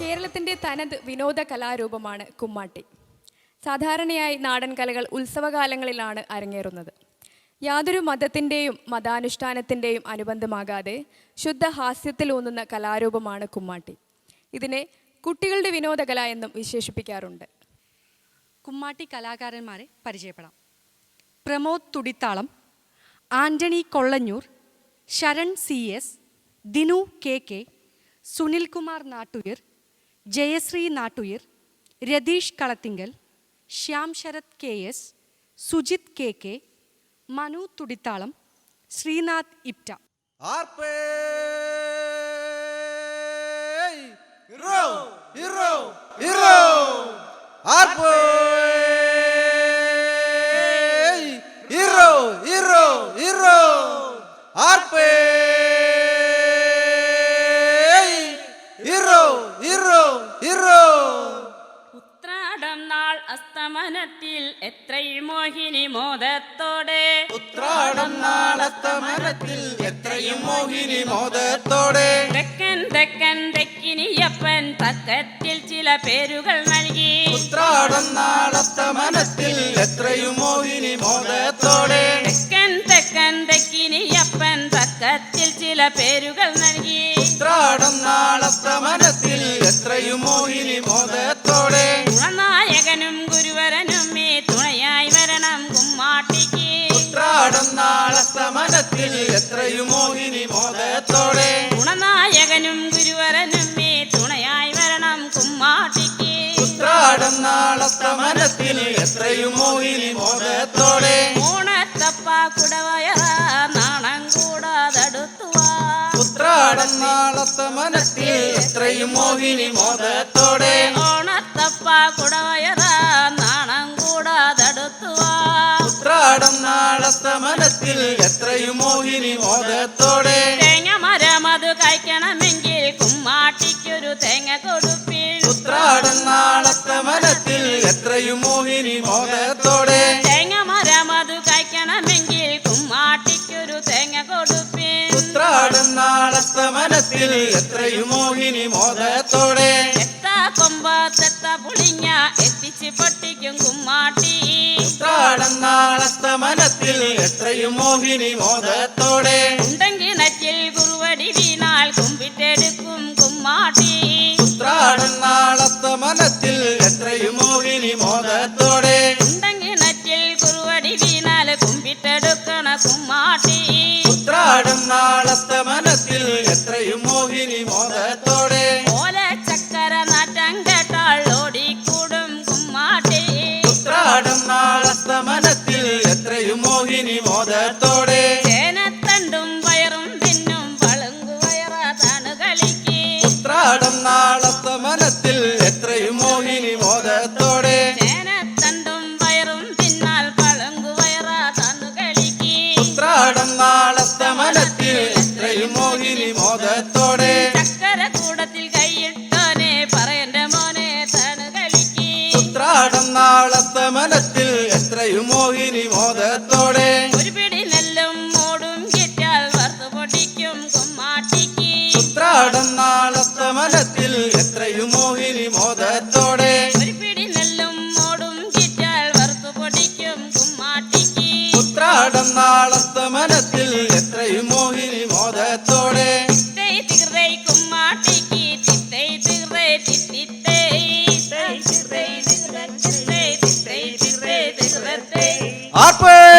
കേരളത്തിന്റെ തനത് വിനോദ കലാരൂപമാണ് കുമ്മാട്ടി. സാധാരണയായി നാടൻ കലകൾ ഉത്സവകാലങ്ങളിലാണ് അരങ്ങേറുന്നത്. യാതൊരു മതത്തിന്റെയും മതാനുഷ്ഠാനത്തിന്റെയും അനുബന്ധമാകാതെ ശുദ്ധ ഹാസ്യത്തിലൂന്നുന്ന കലാരൂപമാണ് കുമ്മാട്ടി. ഇതിനെ കുട്ടികളുടെ വിനോദകല എന്നും വിശേഷിപ്പിക്കാറുണ്ട്. കുമ്മാട്ടി കലാകാരന്മാരെ പരിചയപ്പെടാം. Pramod Thudithalam Antony Kollanjoor Sharan C S Dinu K K Sunilkumar നാട്ടുയർ Jayashree നാട്ടുയർ Ratheesh Kalathinkal Shyam Sharath K S Sujith K K Manu Thudithalam Sreenath IPTA. Hero ഇറോ ഇറോ ആർപ്പേ? അസ്തമനത്തിൽ എത്രയും മോഹിനി മോദത്തോടെ. ഉത്രാടം നാളത്തമനത്തിൽ എത്രയും മോഹിനി മോദത്തോടെ. തെക്കൻ തെക്കൻ തെക്കിനിയപ്പൻ തക്കത്തിൽ ചില പേരുകൾ നൽകി. ഉത്രാടം നാളത്തമനത്തിൽ എത്രയും മോഹിനി മോദത്തോടെ. തെക്കൻ തെക്കൻ തെക്കിനിയപ്പൻ തക്കത്തിൽ ചില പേരുകൾ നൽകി. ഉത്രാടം നാളത്തമനത്തിൽ എത്രയും മോഹിനി മോദത്തോടെ ഗുണനായകനും ഗുരുവരനും മേ തുണയായി വരണം കുമ്മാട്ടിക്ക്. ഉത്രാടം നാളത്തമനത്തിൽ എത്രയും മോഹിനി മോദത്തോടെ. ഗുണനായകനും ഗുരുവരനമ്മേ തുണയായി വരണം കുമ്മാട്ടിക്ക് ഉത്രാടം മനത്തിൽ എത്രയും മോഹിനി മോദത്തോടെ. ഓണത്തപ്പ കുടവയറ നാണം കൂടാതടുത്തുവാ. ഉത്രാടം നാളത്തമനത്തിൽ എത്രയും മോഹിനി മോദത്തോടെ. തേങ്ങ മരം അത് കഴിക്കണമെങ്കിൽ കുമ്മാട്ടിക്കൊരു തേങ്ങ കൊടുപ്പിൽ ഉത്രാടം നാളത്തമനത്തിൽ എത്രയും മോഹിനി മോദത്തോടെ എത്ത കൊമ്പ തെത്ത പുളിങ്ങ എത്തിച്ച് പൊട്ടിക്കും കുമ്മാട്ടി. ഉത്രാടം നാളത്തമനത്തിൽ എത്രയും മോഹിനി മോദത്തോടെ. ഉണ്ടെങ്കിണറ്റിൽ കുറുവടി വീണാൽ കുമ്പിട്ടെടുക്കും കുമ്മാട്ടി. ഉത്രാടം നാളത്തമനത്തിൽ എത്രയും മോഹിനി മോദത്തോടെ. ഉണ്ടെങ്കിണറ്റിൽ കുറുവടി വീണാൽ കുമ്പിട്ടെടുക്കണ കുമ്മാട്ടി. ഉത്രാടം മോഹിനി മോദത്തോടെ ഉത്രാടം നാളത്തമനത്തിൽ എത്രയും മോഹിനി മോദത്തോടെ. ഉത്രാടം നാളത്തമനത്തിൽ എത്രയും മോഹിനി മോദത്തോടെ. തിത്തൈ